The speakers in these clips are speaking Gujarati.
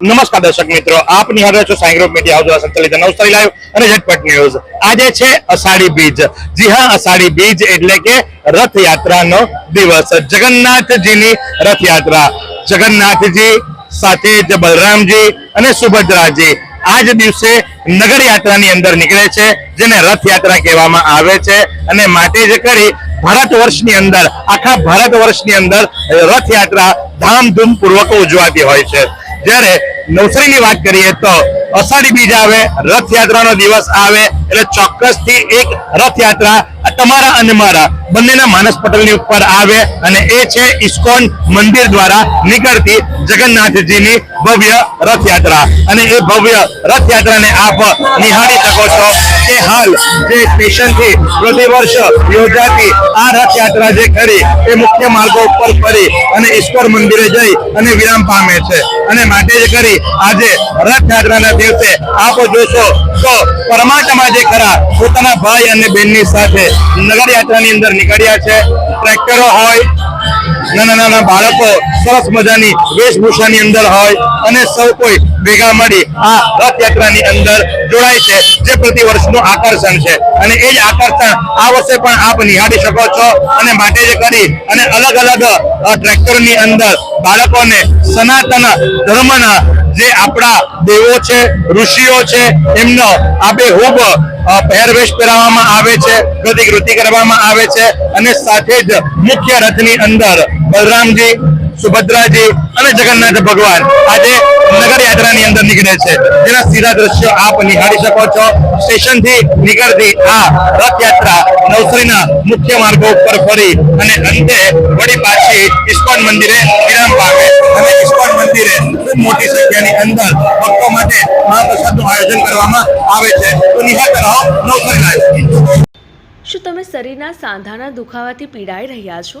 નમસ્કાર દર્શક મિત્રો આપ નિહાળ છો સાંઈ ગ્રુપ મીડિયા સંચાલિત નવસારી લાઈવ અને ઝટપટ ન્યૂઝ. આજે છે અષાઢી બીજ. જી હા, અષાઢી બીજ એટલે કે રથયાત્રાનો દિવસ. જગન્નાથજીની રથયાત્રા. જગન્નાથજી સાથે જ બલરામજી અને સુભદ્રાજી આજ દિવસે નગર યાત્રાની અંદર નીકળે છે, જેને રથયાત્રા કહેવામાં આવે છે. અને માટે જ કરી ભારત વર્ષની અંદર, આખા ભારત વર્ષની અંદર રથયાત્રા ધામધૂમ પૂર્વક ઉજવાતી હોય છે. જ્યારે નવસારીની વાત કરીએ તો અષાઢી બીજ આવે, રથયાત્રાનો દિવસ આવે, એટલે ચોક્કસથી એક રથયાત્રા તમારા અને મારા બંનેના માનસ પટલની ઉપર આવે અને એ છે ઇસ્કોન મંદિર દ્વારા નીકળતી જગન્નાથજીની ભવ્ય રથયાત્રા. અને એ ભવ્ય રથયાત્રાને આપ નિહાળી શકો છો કે હાલ જે સ્ટેશનથી પ્રતિવર્ષ યોજાતી આ રથયાત્રા જે કરી એ મુખ્ય માર્ગો ઉપર ફરી અને ઈશ્વર મંદિરે જઈ અને વિરામ પામે છે. અને માટે જ કરી આજે રથયાત્રાના દિવસે આપ જોશો તો પરમાત્મા જે ખરા પોતાના ભાઈ અને બહેનની સાથે નગર યાત્રાની અંદર નીકળ્યા છે. ટ્રેક્ટરો હોય, નાના નાના બાળકો સરસ મજાની વેશભૂષાની અંદર હોય અને સૌ કોઈ ભેગા મળી આ રથયાત્રાની અંદર જોડાય છે, જે પ્રતિ વર્ષનું આકર્ષણ છે. અને એ જ આકર્ષણ આ વર્ષે પણ આપ નિહાળી શકો છો અને માટે જે કરી અને અલગ અલગ ટ્રેક્ટર ટ્રેક્ટરની અંદર બાળકોને સનાતન ધર્મના જે આપણા દેવો છે, ઋષિઓ છે, એમનો આબેહૂબ પહેરવેશ પહેરાવવામાં આવે છે, પ્રતિકૃતિ કરવામાં આવે છે અને સાથે જ મુખ્ય રથની અંદર બલરામજી સુભદ્રાજી અને જગન્નાથ ભગવાન આજે નગર યાત્રાની અંદર નીકળે છે. જેના સીધા દ્રશ્યો આપ નિહાળી શકો છો. સ્ટેશનથી નીકળતી આ રથયાત્રા નવસારીના મુખ્ય માર્ગો ઉપર ફરી અને અંતે વળી પાછી ઇસ્કોન મંદિરે વિરામ પામે. અને ઇસ્કોન મંદિરે ખૂબ મોટી સંખ્યાની અંદર ભક્તો માટે મહાપ્રસાદનું આયોજન કરવામાં આવે છે. તો નિહાળ રહો નવસારી શું તમે શરીરના સાંધાના દુખાવાથી પીડાઈ રહ્યા છો?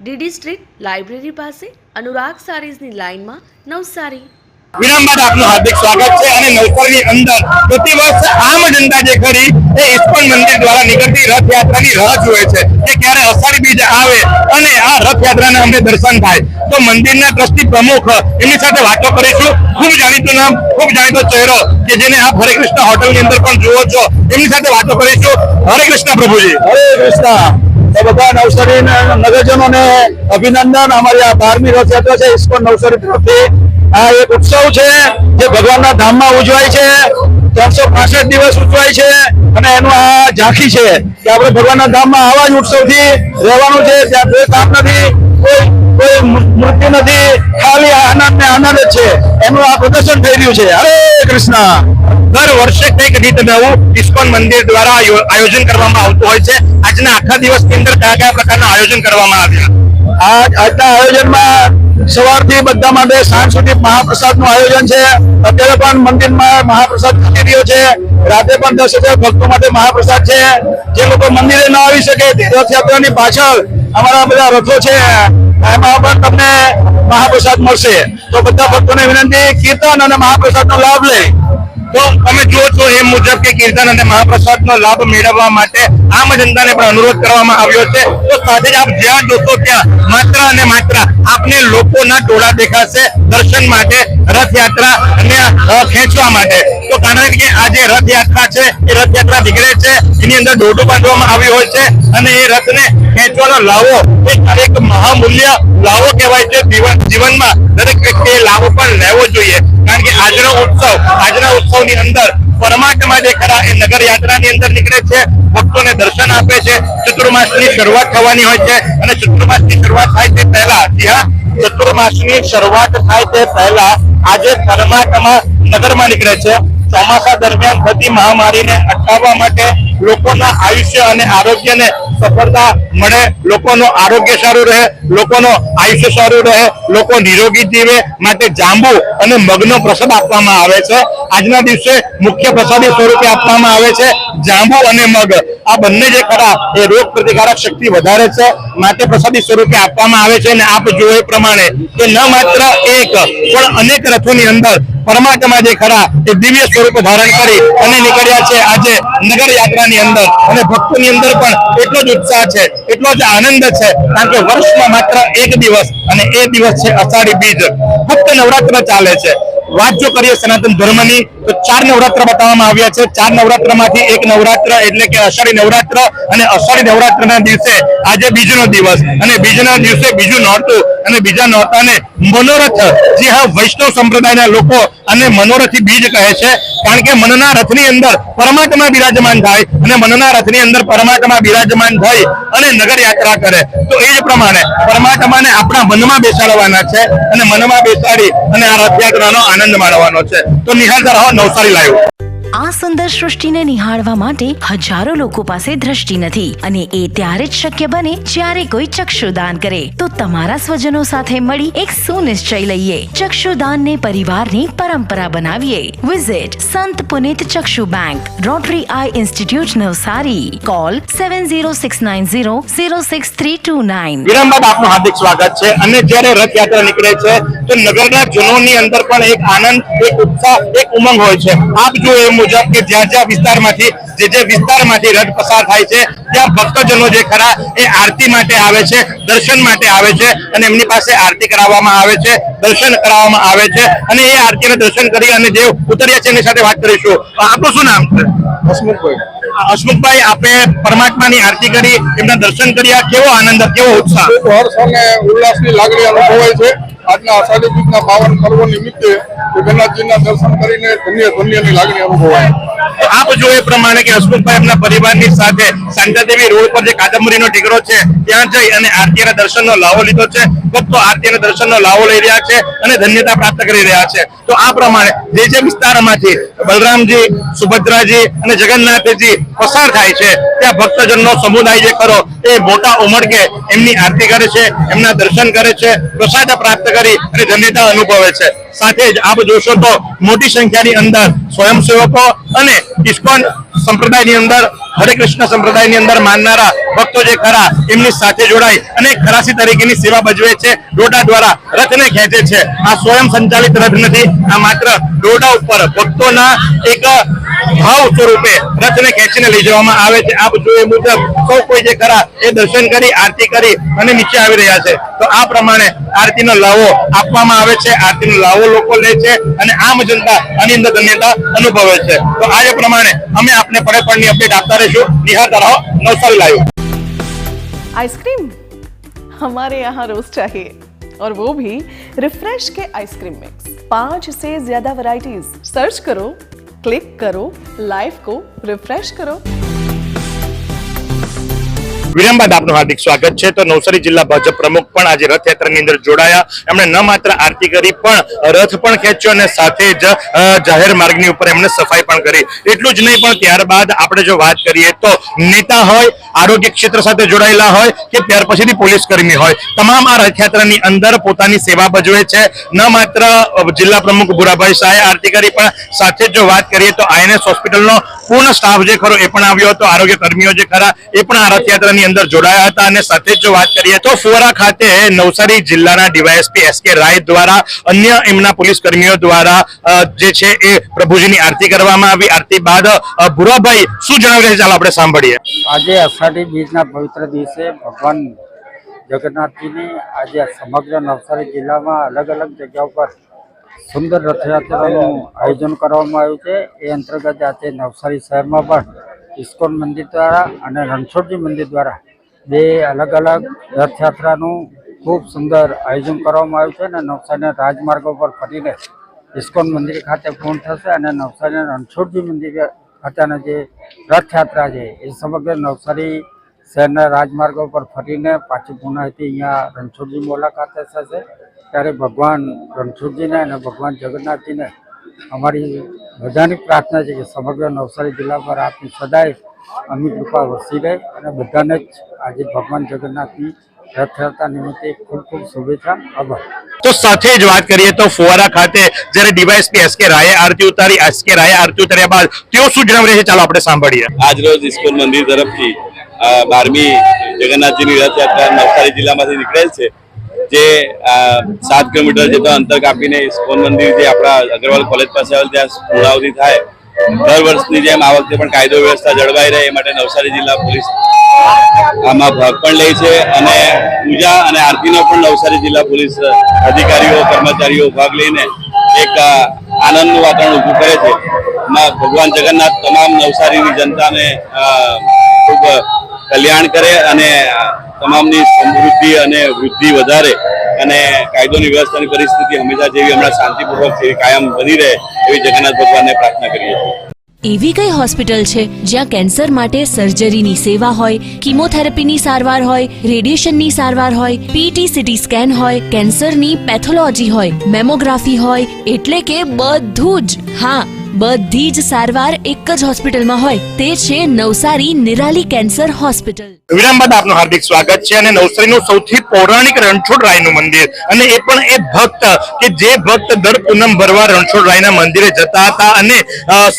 DD street library પાસે અનુરાગ સારીઝની લાઇનમાં નવસારી. વિરામ આપનું હાર્દિક સ્વાગત છે અને નવસારીની અંદર પ્રતિવર્ષ આમ જનતા જે ખરી એ ઇસ્કોન મંદિર દ્વારા નીકળતી રથયાત્રાની રાહ જુએ છે. કે ક્યારે અષાઢી બીજ આવે અને આ રથયાત્રાના અમને દર્શન થાય. તો મંદિરના ટ્રસ્ટી પ્રમુખ એમની સાથે વાતો કરીશું. ખૂબ જાણીતું નામ ખૂબ જાણીતો ચહેરો કે જેને આપ હરે કૃષ્ણ હોટલની અંદર પણ જુઓ છો. એમની સાથે વાતો કરીશું. હરે કૃષ્ણ પ્રભુજી. હરે કૃષ્ણ. બધા નવસારી નગરજનોને અભિનંદન. અમારી આ બારમી રથયાત્રા છે ઇસ્કોન નવસારી તરફથી. આ એક ઉત્સવ છે, જે ભગવાનના ધામમાં ઉજવાય છે. ત્રણસો પાસઠ દિવસ ઉજવાય છે અને એનું આ ઝાંખી છે કે આપણે ભગવાનના ધામમાં આવા જ ઉત્સવથી રહેવાનું છે ત્યાં કામ નથી, કોઈ કોઈ મૃત્યુ નથી. ખાલી આનંદ ને આનંદ જ છે. એનું આ પ્રદર્શન થઈ રહ્યું છે. હરે કૃષ્ણ! દર વર્ષે કંઈક રીત નવું ઇસ્કોન મંદિર દ્વારા આયોજન કરવામાં આવતું હોય છે. આજના આખા દિવસની અંદર કયા કયા પ્રકારના આયોજન કરવામાં આવ્યા? આજના આયોજનમાં સવારથી બધા માટે સાંજ સુધી મહાપ્રસાદનું આયોજન છે. અત્યારે પણ મંદિરમાં મહાપ્રસાદ ચાલી રહ્યો છે. રાતે પણ દસ હજાર ભક્તો માટે મહાપ્રસાદ છે. જે લોકો મંદિરે ન આવી શકે તે રથયાત્રાની પાછળ અમારા બધા રથો છે. એમાં પણ તમને મહાપ્રસાદ મળશે. તો બધા ભક્તોને વિનંતી, કીર્તન અને મહાપ્રસાદનો લાભ લે તો તમે જો છો એ મુજબ કે કીર્તન અને મહાપ્રસાદનો લાભ મેળવવા માટે આમ જનતાને પણ અનુરોધ કરવામાં આવ્યો છે. તો સાથે જ આપ જ્યાં જોશો ત્યાં માત્ર અને આપને લોકોના ટોળા દેખાશે દર્શન માટે, રથયાત્રા અને ખેંચવા માટે. તો કારણ કે આ જે રથયાત્રા છે, એ રથયાત્રા નીકળે છે, એની અંદર દોરડું બાંધવામાં આવ્યું હોય છે અને એ રથને ખેંચવાનો લાવો, એ દરેક મહામૂલ્ય લાવો કહેવાય છે જીવનમાં. દરેક વ્યક્તિએ લાવો પણ લેવો જોઈએ. કારણ કે આજનો ઉત્સવ, આજના ઉત્સવની અંદર પરમાત્મા જે ખરા એ નગર યાત્રાની અંદર નીકળે છે ભક્તોને દર્શન આપે છે. ચતુર્માસની શરૂઆત થવાની હોય છે અને ચતુર્માસની શરૂઆત થાય તે પહેલા, જી હા, ચતુર્માસની શરૂઆત થાય તે પહેલા આજે પરમાત્મા નગરમાં નીકળે છે. ચોમાસા દરમિયાન થતી મહામારીને અટકાવવા માટે લોકોના આયુષ્ય અને આરોગ્યને સફળતા મળે. લોકોનું આરોગ્ય સારું રહે, લોકોનો આયુષ્ય સારું રહે, લોકો નિરોગી જીવે માટે જાંબુ અને મગનો પ્રસાદ આપવામાં આવે છે. આજના દિવસે મુખ્ય પ્રસાદી સ્વરૂપે આપવામાં આવે છે જાંબુ અને મગ. આ બંને જે ખરા એ રોગ પ્રતિકારક શક્તિ વધારે છે, માટે પ્રસાદી સ્વરૂપે આપવામાં આવે છે અને આપ જો એ પ્રમાણે કે ન માત્ર એક, પણ અનેક રથોની અંદર પરમાત્મા જે ખરા, એ દિવ્ય સ્વરૂપ ધારણ કરી અને નીકળ્યા છે આજે નગર યાત્રાની અંદર. અને ભક્તોની અંદર પણ એટલો જ ઉત્સાહ છે, એટલો જ આનંદ છે, કારણ કે વર્ષમાં માત્ર એક દિવસ અને એ દિવસ છે અષાઢી બીજ. ફક્ત નવરાત્ર ચાલે છે. વાત જો કરીએ સનાતન ધર્મની, તો ચાર નવરાત્ર બતાવવામાં આવ્યા છે. ચાર નવરાત્રમાંથી એક નવરાત્ર એટલે કે અષાઢી નવરાત્ર અને અષાઢી નવરાત્રના દિવસે આજે બીજનો દિવસ. અને બીજના દિવસે બીજું નોરતું. અને બીજા નોરતાને મનોરથ, જે હા વૈષ્ણવ સંપ્રદાયના લોકો અને મનોરથી બીજ કહે છે. કારણ કે મનના રથની અંદર પરમાત્મા બિરાજમાન થાય અને મનના રથની અંદર પરમાત્મા બિરાજમાન થઈ અને નગર યાત્રા કરે. તો એ જ પ્રમાણે પરમાત્માને આપણા મનમાં બેસાડવાના છે અને મનમાં બેસાડી અને આ રથયાત્રાનો આનંદ માણવાનો છે. તો નિહાળતા રહો, નવસારી લાઈવ. આ સુંદર સૃષ્ટિને નિહાળવા માટે હજારો લોકો પાસે દ્રષ્ટિ નથી અને એ ત્યારે જ શક્ય બને જ્યારે કોઈ ચક્ષુદાન કરે. તો તમારા સ્વજનો સાથે મળી એક સુનિશ્ચય લઈએ. ચક્ષુદાનને પરિવારની પરંપરા બનાવીએ. વિઝિટ સંત પુનિત ચક્ષુ bank Rotary eye institute Navsari. Call seven zero six nine zero zero six three two nine વિરામ આપનું હાર્દિક સ્વાગત છે અને જ્યારે રથયાત્રા નીકળે છે, તો નગરના જનોની અંદર પણ એક આનંદ, એક ઉત્સાહ, એક ઉમંગ હોય છે. આપ જો એ મુજબ કે જ્યાં જ્યાં વિસ્તારમાંથી, જે જે વિસ્તારમાંથી રથ પસાર થાય છે, ત્યાં ભક્તજનો જે ખરા એ આરતી માટે આવે છે, દર્શન માટે આવે છે અને એમની પાસે આરતી કરાવવામાં આવે છે, દર્શન કરાવવામાં આવે છે અને એ આરતીને દર્શન કરી અને જે ઉતર્યા છે એની સાથે વાત કરીશું. આપણું શું નામ છે? હસમુખભાઈ. હસમુખભાઈ આપે પરમાત્માની આરતી કરી એમના દર્શન કર્યા. કેવો આનંદ કેવો ઉત્સાહ? હર્ષ અને ઉલ્લાસની લાગણી અનુભવાય છે. આજના અષાઢી બીજના પાવન પર્વ નિમિત્તે જગન્નાથજીના દર્શન કરીને ધન્ય ધન્યની લાગણી અનુભવાય. આપ જો એ પ્રમાણે કે હસમુખભાઈ એમના પરિવારની સાથે શાંતાદેવી રોડ પર જે કાદંબરીનો ટીકરો છે ત્યાં જઈ અને આરતીના દર્શનનો લાવો લીધો છે. ભક્તો આરતીના દર્શનનો લાવો લઈ રહ્યા છે અને ધન્યતા પ્રાપ્ત કરી રહ્યા છે. તો આ પ્રમાણે જે જે વિસ્તારમાંથી બલરામજી સુભદ્રાજી અને જગન્નાથજી પસાર થાય છે. ત્યાં ભક્તજનનો સમુદાય જે ખરો, એ મોટા ઉમળકે એમની આરતી કરે છે, એમના દર્શન કરે છે, પ્રસાદ પ્રાપ્ત કરી અને ધન્યતા અનુભવે છે. સાથે જ આપ જોશો તો મોટી સંખ્યાની અંદર સ્વયંસેવકો અને ઇસ્કોન સંપ્રદાયની અંદર, હરે કૃષ્ણ સંપ્રદાયની અંદર માનનારા ભક્તો જે ખરા, એમની સાથે જોડાઈ અને ખરાસી તરીકેની સેવા ભજવે છે ડોટા દ્વારા રથને ખેંચે છે. આ સ્વયં સંચાલિત રથ નથી, આ માત્ર દોડા ઉપર ભક્તોના એક ભાવ સ્વરૂપે રથને ખેંચીને લઈ જવામાં આવે છે આપ જોઈએ મુજબ સૌ કોઈ જે ખરા એ દર્શન કરી આરતી કરી અને નીચે આવી રહ્યા છે તો આ પ્રમાણે આરતીનો લાવો આપવામાં આવે છે આરતીનો લાવો લોકો લે છે અને આમ જનતા આની અંદર ધન્યતા અનુભવે છે તો આ જ પ્રમાણે અમે આપને પડે પડની અપડેટ આપતા રહીશું નિહાળતા રહો નવસારી લાઈવ आइसक्रीम हमारे यहाँ रोज चाहिए और वो भी रिफ्रेश के आइसक्रीम मिक्स पांच से ज्यादा वैरायटीज सर्च करो ક્લિક કરો લાઈવ કો રિફ્રેશ કરો. વિરામ બાદ આપનું હાર્દિક સ્વાગત છે. તો નવસારી જિલ્લા ભાજપ પ્રમુખ પણ આજે રથયાત્રાની અંદર જોડાયા. એમણે ન માત્ર આરતી કરી, પણ રથ પણ ખેંચ્યો અને સાથે જ જાહેર માર્ગની ઉપર એમણે સફાઈ પણ કરી. એટલું જ નહીં, પણ ત્યારબાદ આપણે જો વાત કરીએ તો નેતા હોય, આરોગ્ય ક્ષેત્ર સાથે જોડાયેલા હોય કે ત્યાર પછીથી પોલીસ કર્મી હોય, તમામ આ રથયાત્રાની અંદર પોતાની સેવા ભજવે છે. ન માત્ર જિલ્લા પ્રમુખ ભુરાભાઈ શાહે આરતી કરી, પણ સાથે જ જો વાત કરીએ તો આઈએનએસ હોસ્પિટલનો પૂર્ણ સ્ટાફ જે ખરો એ પણ આવ્યો હતો આરોગ્ય કર્મીઓ જે ખરા એ પણ આ રથયાત્રાની અંદર જોડાયા હતા. અને સાથે જ વાત કરીએ તો ફુવારા ખાતે નવસારી જિલ્લાના ડીવાયએસપી એસ કે રાય દ્વારા અન્ય એમના પોલીસ કર્મીઓ દ્વારા જે છે એ પ્રભુજીની આરતી કરવામાં આવી. આરતી બાદ ભુરાભાઈ, શું જણાવી રહ્યા છે? ચાલો આપણે સાંભળીએ. આજે અષાઢી બીજના પવિત્ર દિવસે ભગવાન જગન્નાથજીની આજે સમગ્ર નવસારી જિલ્લામાં અલગ અલગ જગ્યા પર સુંદર રથયાત્રાનું આયોજન કરવામાં આવ્યું છે. એ અંતર્ગત આજે નવસારી શહેરમાં પણ ઇસ્કોન મંદિર દ્વારા અને રણછોડજી મંદિર દ્વારા બે અલગ અલગ રથયાત્રાનું ખૂબ સુંદર આયોજન કરવામાં આવ્યું છે અને નવસારીના રાજમાર્ગો પર ફરીને ઇસ્કોન મંદિર ખાતે પૂર્ણ થશે અને નવસારીના રણછોડજી મંદિર ખાતેના જે રથયાત્રા છે, એ સમગ્ર નવસારી શહેરના રાજમાર્ગો પર ફરીને પાછી પૂર્ણાહુતિ અહીંયા રણછોડજી મુલાકાત થશે. ત્યારે ભગવાન રણછોડજીને અને ભગવાન જગન્નાથજીને અમારી બધાની પ્રાર્થના છે કે સમગ્ર નવસારી જિલ્લા પર આપની સદાય અમી કૃપા વસી રહે અને બધાને જ આજે ભગવાન જગન્નાથની રથયાત્રા નિમિત્તે ખૂબ ખૂબ શુભેચ્છા આભાર. તો સાથે જ વાત કરીએ તો ફુવારા ખાતે જ્યારે ડીવાયએસપી એસ કે રાયે આરતી ઉતારી એસ કે રાયે આરતી ઉતાર્યા બાદ તેઓ શું જણાવી રહ્યા છે? ચાલો આપણે સાંભળીએ. આજ રોજ ઇસ્કોન મંદિર તરફથી બારમી જગન્નાથજીની રથયાત્રા નવસારી જિલ્લામાંથી નીકળેલ છે. જે સાત કિલોમીટર જેટલો અંતર કાપીને ઇસ્કોન મંદિર જે આપણા અગ્રવાલ કોલેજ પાસે આવેલ, ત્યાં પૂર્ણાવધિ થાય. દર વર્ષની જેમ આ વખતે પણ કાયદો વ્યવસ્થા જળવાઈ રહે એ માટે નવસારી જિલ્લા પોલીસ આમાં ભાગ પણ લે છે અને પૂજા અને આરતીનો પણ નવસારી જિલ્લા પોલીસ અધિકારીઓ, કર્મચારીઓ ભાગ લઈને એક આનંદનું વાતાવરણ ઊભું કરે છે. ભગવાન જગન્નાથ તમામ નવસારીની જનતાને ખૂબ કલ્યાણ કરે અને તમામની સમૃદ્ધિ અને વૃદ્ધિ વધારે અને કાયદોની વ્યવસ્થાની પરિસ્થિતિ હંમેશા જેવી હમણાં શાંતિપૂર્વક કાયમ બની રહે એવી જગન્નાથ ભગવાનને પ્રાર્થના કરીએ છીએ. એવી કઈ હોસ્પિટલ છે જ્યાં કેન્સર માટે સર્જરીની સેવા હોય, કિમોથેરાપીની સારવાર હોય, રેડિયેશનની સારવાર હોય પીટી સીટી સ્કેન હોય, કેન્સરની પેથોલોજી હોય, મેમોગ્રાફી હોય, એટલે કે બધું જ. હા બધી જ સારવાર એક જ હોસ્પિટલમાં હોય. તે છે નવસારી નિરાલી કેન્સર હોસ્પિટલ. વિરામ બાદ આપનું હાર્દિક સ્વાગત છે અને નવસારીનું સૌથી પૌરાણિક રણછોડ રાયનું મંદિર. અને એ પણ એ ભક્ત કે જે ભક્ત દર પૂનમ ભરવા રણછોડ રાયના મંદિરે જતા હતા અને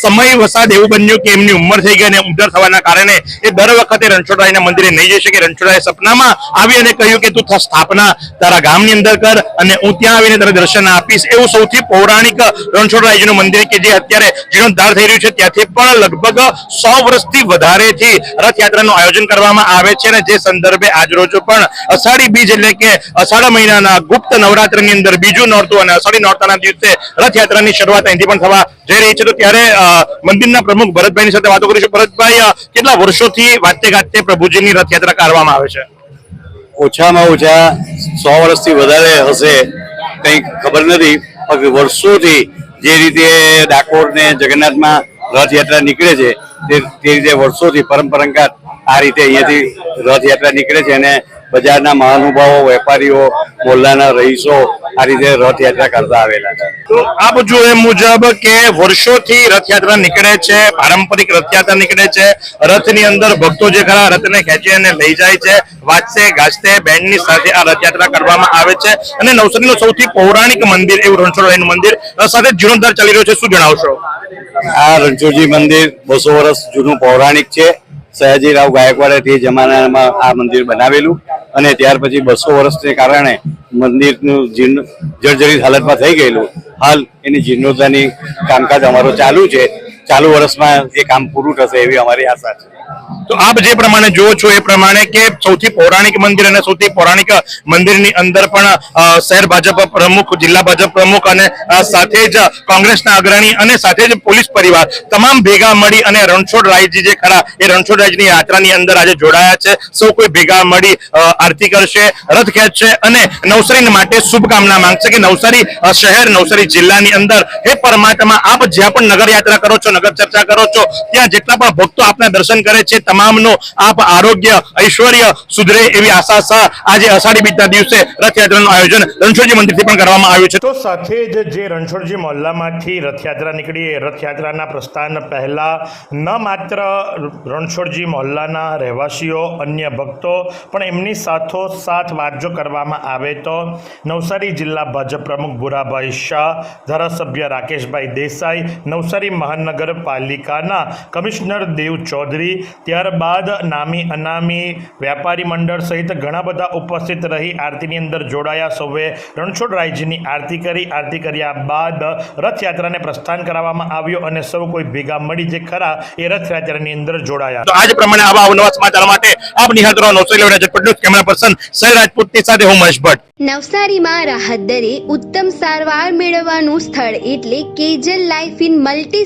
સમય વસાદ એવું બન્યું કે એમની ઉંમર થઈ ગઈ અને ઉંદર થવાના કારણે એ દર વખતે રણછોડ રાયના મંદિરે નહીં જઈ શકે. રણછોડ રાય સપનામાં આવી અને કહ્યું કે તું સ્થાપના, તારા ગામની અંદર કર અને હું ત્યાં આવીને તારે દર્શન આપીશ. એવું સૌથી પૌરાણિક રણછોડ રાયજીનું મંદિર કે જે અત્યારે જીર્ણોદ્ધાર થઈ રહ્યું છે. ત્યાંથી પણ લગભગ સો વર્ષથી વધારેથી રથયાત્રાનું આયોજન કરવામાં આવે છે અને જે સંદર્ભે આજરોજ પણ અષાઢી બીજ એટલે કે અષાઢ મહિનાના ગુપ્ત નવરાત્રની અંદર બીજું નોરતું અને અષાઢી નોરતાના દિવસે રથયાત્રાની શરૂઆત અહીંથી પણ થવા જઈ રહી છે. તો ત્યારે મંદિરના પ્રમુખ ભરતભાઈની સાથે વાતો કરીશું. ભરતભાઈ કેટલા વર્ષોથી વાતે ગાતે પ્રભુજીની રથયાત્રા કરવામાં આવે છે? ઓછામાં ઓછા સો વર્ષથી વધારે હશે. કંઈ ખબર નથી વર્ષોથી જે રીતે ડાકોર ને જગન્નાથમાં રથયાત્રા નીકળે છે, તે રીતે વર્ષોથી પરંપરાગત આ રીતે અહીંયાથી રથયાત્રા નીકળે છે અને બજારના મહાનુભાવો વેપારીઓ મોલ્લાના રહીશો આ રીતે રથયાત્રા કરતા આવેલા છે. તો આપ જો એ મુજબ કે વર્ષોથી રથયાત્રા નીકળે છે પારંપરિક રથયાત્રા નીકળે છે રથની અંદર ભક્તો જે ખરા રથને ખેંચી અને લઈ જાય છે વાજતે ગાજતે બેન્ડની સાથે આ રથયાત્રા કરવામાં આવે છે. અને નવસારીનું સૌથી પૌરાણિક મંદિર એવું રણછોડરાયનું મંદિર સાથે જીર્ણોદ્ધાર ચાલી રહ્યો છે. શું જણાવશો? આ રણછોડજી મંદિર બસો વર્ષ જૂનું પૌરાણિક છે. સયાજીરાવ ગાયકવાડે તે જમાનામાં આ મંદિર બનાવેલું અને ત્યાર પછી બસો વર્ષને કારણે મંદિરનું જીર્ણ જર્જરિત હાલતમાં થઈ ગયેલું. હાલ એની જીર્ણોદ્ધારની કામકાજ અમારું ચાલુ છે. ચાલુ વર્ષમાં એ કામ પૂરું થશે એવી અમારી આશા છે. તો આપ જે પ્રમાણે જુઓ છો એ પ્રમાણે કે સૌથી પૌરાણિક મંદિર અને સૌથી પૌરાણિક મંદિરની અંદર પણ શહેર ભાજપ પ્રમુખ, જિલ્લા ભાજપ પ્રમુખ અને સાથે જ કોંગ્રેસના અગ્રણી અને સાથે જ પોલીસ પરિવાર તમામ ભેગા મળી અને રણછોડ રાયજી જે ખરા એ રણછોડ રાયજીની યાત્રાની અંદર આજે જોડાયા છે. સૌ કોઈ ભેગા મળી આરતી કરશે, રથ ખેંચશે અને નવસારી માટે શુભકામના માંગશે કે નવસારી શહેર, નવસારી જિલ્લાની અંદર હે પરમાત્મા, આપ જ્યાં પણ નગર યાત્રા કરો છો નગર ચર્ચા કરો છો, ત્યાં જેટલા પણ ભક્તો આપના દર્શન કરે છે, તમામનો આપ આરોગ્ય, ઐશ્વર્ય સુધરે એવી આશા સહ આજે અષાઢી બીજના દિવસે રથયાત્રાનું આયોજન રણછોડજી મંદિરથી પણ કરવામાં આવ્યું છે. તો સાથે જ જે રણછોડજી મહોલ્લામાંથી રથયાત્રા નીકળી રથયાત્રાના પ્રસ્થાન પહેલા ન માત્ર રણછોડજી મહોલ્લાના રહેવાસીઓ, અન્ય ભક્તો, પણ એમની સાથો સાથ વાત જો કરવામાં આવે તો નવસારી જિલ્લા ભાજપ પ્રમુખ ભુરાભાઈ શાહ, ધારાસભ્ય રાકેશભાઈ દેસાઈ, નવસારી મહાનગરપાલિકાના કમિશનર દેવ ચૌધરી ત્યારબાદ નામી અનામી વેપારી મંડળ સહિત ઘણા બધા ઉપસ્થિત રહી આરતીની અંદર જોડાયા. સૌએ રણછોડરાયજીની આરતી કરી. આરતી કર્યા બાદ રથયાત્રાને પ્રસ્થાન કરાવવામાં આવ્યો અને સૌ કોઈ ભેગા મળી જે ખરા એ રથયાત્રાની અંદર જોડાયા. તો આજ પ્રમાણે આવા અવનવા સમાચાર માટે આપ નિહાળ કરો નવસારી ઝટપટ કેમેરા પર્સન સૈ રાજપૂતની સાથે હું મહેશ ભટ્ટ. નવસારીમાં રાહત દરે ઉત્તમ સારવાર મેળવવાનું સ્થળ એટલે કેજલ life in multi